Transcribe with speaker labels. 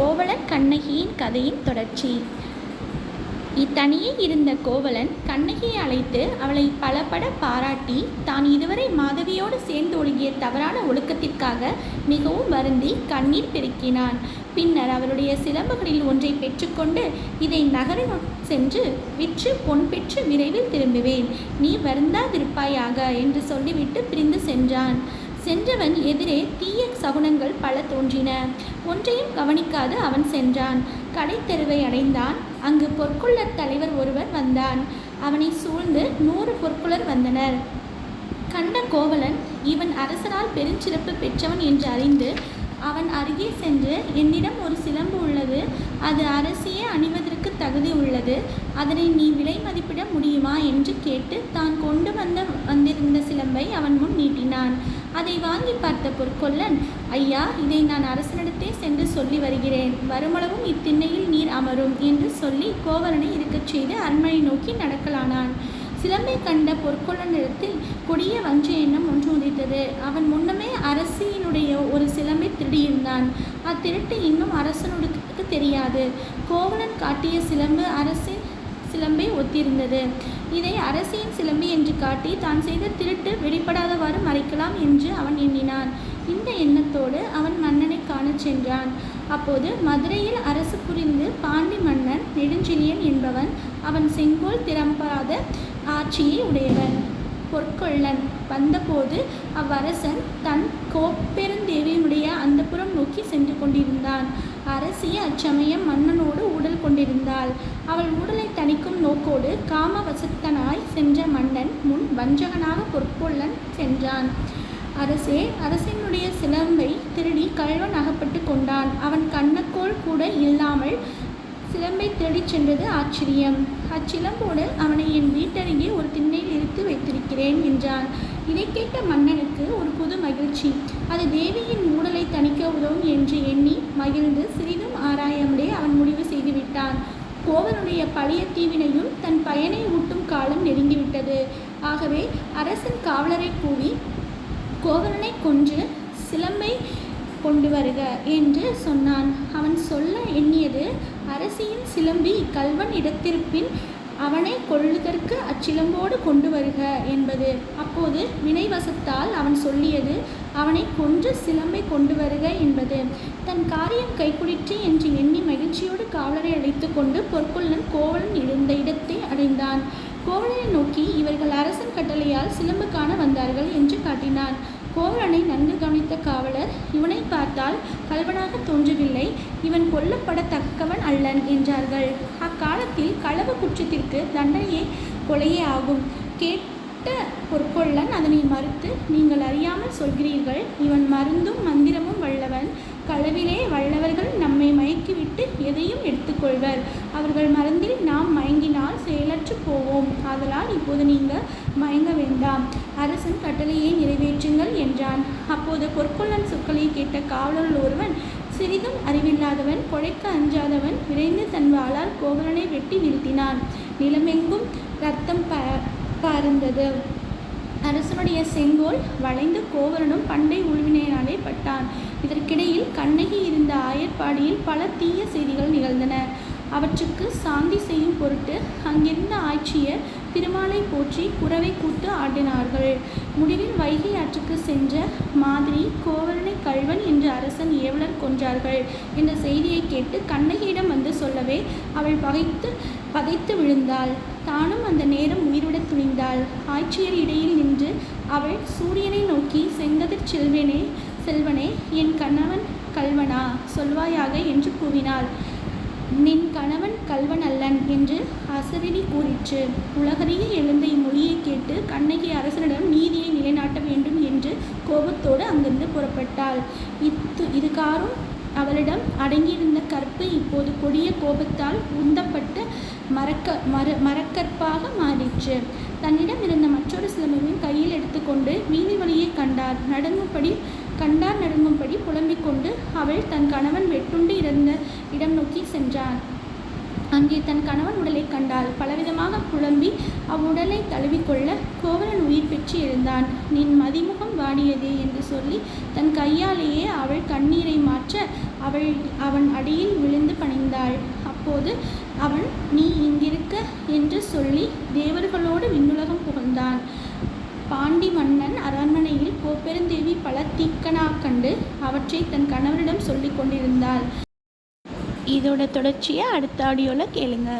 Speaker 1: கோவலன் கண்ணகியின் கதையின் தொடர்ச்சி. இத்தனியே இருந்த கோவலன் கண்ணகியை அழைத்து அவளை பலபட பாராட்டி தான் இதுவரை மாதவியோடு சேர்ந்து ஒழுகிய தவறான ஒழுக்கத்திற்காக மிகவும் வருந்தி கண்ணீர் பெருக்கினான். பின்னர் அவருடைய சிலம்புகளில் ஒன்றை பெற்றுக்கொண்டு இதை நகரில் சென்று விற்று பொன் பெற்று விரைவில் திரும்புவேன். நீ வருந்தாதிருப்பாயாக என்று சொல்லிவிட்டு பிரிந்து சென்றான். சென்றவன் எதிரே தீய சகுனங்கள் பல தோன்றின. ஒன்றையும் கவனிக்காது அவன் சென்றான். கடைத்தெருவை அடைந்தான். அங்கு பொற்குள்ளர் தலைவர் ஒருவர் வந்தான். அவனை சூழ்ந்து நூறு பொற்குளர் வந்தனர். கண்ட கோவலன் இவன் அரசனால் பெருஞ்சிறப்பு பெற்றவன் என்று அறிந்து அவன் அருகே சென்று என்னிடம் ஒரு சிலம்பு உள்ளது. அது அரசியே அணிவது தகுதி உள்ளது. அதனை நீ விலை மதிப்பிட முடியுமா என்று கேட்டு தான் கொண்டு வந்த வந்திருந்த சிலம்பை அவன் முன் நீட்டினான். அதை வாங்கி பார்த்த பொற்கொல்லன் ஐயா இதை நான் அரசனிடத்தே சென்று சொல்லி வருகிறேன். வருமளவும் இத்திண்ணையில் நீர் அமரும் என்று சொல்லி கோவலனை இருக்கச் செய்து அரண்மனை நோக்கி நடக்கலானான். சிலம்பை கண்ட பொற்கொள்ளனிடத்தில் கொடிய வஞ்ச எண்ணம் ஒன்று இருந்தது அவன் முன்னமே அரசியினுடைய ஒரு சிலம்பை திருடியிருந்தான். அத்திருட்டு இன்னும் அரசனுக்கு தெரியாது. கோவலன் காட்டிய சிலம்பு அரசின் சிலம்பை ஒத்திருந்தது. இதை அரசியின் சிலம்பி என்று காட்டி தான் செய்த திருட்டு வெளிப்படாதவாறு மறைக்கலாம் என்று அவன் எண்ணினான். இந்த எண்ணத்தோடு அவன் மன்னனை காணச் சென்றான். அப்போது மதுரையில் அரசு புரிந்து பாண்டி மன்னன் நெடுஞ்செழியன் என்பவன் அவன் செங்கோல் திறம்பாத ஆட்சியை உடையவன். பொற்கொள்ளன். வந்தபோது அவ்வரசன் தன் கோப்பெருந்தேவியினுடைய அந்தப்புறம் நோக்கி சென்று கொண்டிருந்தான். அரசி அச்சமயம் மன்னனோடு ஊடல் கொண்டிருந்தாள். அவள் உடலை தணிக்கும் நோக்கோடு காமவசத்தனாய் சென்ற மன்னன் முன் வஞ்சகனாக பொற்கொள்ளன் சென்றான். அரசே அரசினுடைய சிலம்பை திருடி கள்வன் அகப்பட்டு கொண்டான். அவன் கண்ணக்கோள் கூட இல்லாமல் சிலம்பை திருடிச் சென்றது ஆச்சரியம். அச்சிலம்போடு அவனை என் வீட்டருகே ஒரு திண்ணையில் இருத்து வைத்திருக்கிறேன் என்றான் இதை கேட்ட மன்னனுக்கு ஒரு புது மகிழ்ச்சி. அது தேவியின் மூடலை தணிக்க உதவும் என்று எண்ணி மகிழ்ந்து சிறிதும் ஆராயாமலே அவன் முடிவு செய்துவிட்டான் கோவனுடைய பழைய தீவினையும் தன் பயனை ஊட்டும் காலம் நெருங்கிவிட்டது. ஆகவே அரசன் காவலரை கூவி கோவலனை கொன்று சிலம்பை கொண்டு வருக என்று சொன்னான். அரசியின் சிலம்பி கல்வன் இடத்திற்பின் அவனை கொள்ளுதற்கு அச்சிலம்போடு கொண்டு வருக என்பது. அப்போது வினைவசத்தால் அவன் சொல்லியது அவனை கொன்று சிலம்பை கொண்டு வருக என்பது. தன் காரியம் கைக்குடிற்று என்று எண்ணி மகிழ்ச்சியோடு காவலரை அழைத்து கொண்டு பொற்கொள்ளன் கோவலன் இருந்த இடத்தை அடைந்தான். கோவலனை நோக்கி இவர்கள் அரசன் கட்டளையால் சிலம்பு காண வந்தார்கள் என்று காட்டினான். கோவலனை நன்கு கவனித்த காவலர் இவனை பார்த்தால் கல்வனாக தோன்றவில்லை. இவன் கொல்லப்படத்தக்கவன் அல்லன் என்றார்கள். அக்காலத்தில் களவு குற்றத்திற்கு தண்டனையே கொலையே ஆகும். கேட்ட பொற்கொள்ளன் அதனை மறுத்து நீங்கள் அறியாமல் சொல்கிறீர்கள். இவன் மருந்தும் மந்திரமும் வல்லவன். களவிலே வல்லவர்கள் நம்மை மயக்கிவிட்டு எதையும் எடுத்துக்கொள்வர் அவர்கள் மருந்தில் நாம் மயங்கினால் ஆதலால் இப்போது நீங்கள் மயங்க வேண்டாம். அரசன் கட்டளையை நிறைவேற்றுங்கள் என்றான். அப்போது பொற்கொள்ளன் சொற்களை கேட்ட காவலர்கள் ஒருவன் சிறிதும் அறிவில்லாதவன் கொழைக்க அஞ்சாதவன் விரைந்து தன் வாளால் கோவலனை வெட்டி நிறுத்தினான். நிலமெங்கும் ரத்தம் ப பறந்தது. அரசனுடைய செங்கோல் வளைந்து கோவலனும் பண்டை உழுவினையினாலே பட்டான். இதற்கிடையில் கண்ணகி இருந்த ஆயர்பாடியில் பல தீய செய்திகள் நிகழ்ந்தன. அவற்றுக்கு சாந்தி செய்யும் பொருட்டு அங்கிருந்த ஆட்சியர் திருமாலை போற்றி குறவை கூட்டு ஆடினார்கள். முடிவில் வைகை ஆற்றுக்கு சென்ற மாதிரி கோவலனை கல்வன் என்று அரசன் ஏவலர் கொன்றார்கள் என்ற செய்தியை கேட்டு கண்ணகியிடம் வந்து சொல்லவே அவள் பகைத்து பகைத்து விழுந்தாள். தானும் அந்த நேரம் உயிரிடத் துணிந்தாள். ஆட்சியர் இடையில் நின்று அவள் சூரியனை நோக்கி செங்கதிர் செல்வனே செல்வனே என் கணவன் கல்வனா சொல்வாயாக என்று கூவினாள். நின் கணவன் கல்வன் அல்லன் என்று அசரினி கூறிற்று. உலகறிய எழுந்த இம்மொழியை கேட்டு கண்ணகி அரசனிடம் நீதியை நிலைநாட்ட வேண்டும் என்று கோபத்தோடு அங்கிருந்து புறப்பட்டாள். இத்து இதுகாரும் அவளிடம் அடங்கியிருந்த கற்பு இப்போது கொடிய கோபத்தால் உந்தப்பட்டு மறக்க மறு மரக்கற்பாக மாறிற்று. தன்னிடம் இருந்த மற்றொரு சிலம்பையும் கையில் எடுத்துக்கொண்டு வீதி வழியை கண்டார். நடுங்கும்படி கண்டார் நடுங்கும்படி புலம்பிக் கொண்டு அவள் தன் கணவன் வெட்டுண்டு இறந்த இடம் நோக்கி சென்றான் அங்கே தன் கணவன் உடலை கண்டாள். பலவிதமாக புலம்பி அவ்வுடலை தழுவிக்கொள்ள கோவலன் உயிர் பெற்று எழுந்தான். நின் மதிமுகம் வாடியதே என்று சொல்லி தன் கையாலேயே அவள் கண்ணீரை மாற்ற அவள் அவன் அடியில் விழுந்து பணிந்தாள். அப்போது அவன் நீ இங்கிருக்க என்று சொல்லி தேவர்களோடு விண்ணுலகம் புகழ்ந்தான் பாண்டி மன்னன் அரண்மனையில் கோப்பெருந்தேவி பல தீக்கனாக கண்டு அவற்றை தன் கணவரிடம் சொல்லிக் கொண்டிருந்தாள். இதோட தொடர்ச்சியை அடுத்த ஆடியோவில் கேளுங்க.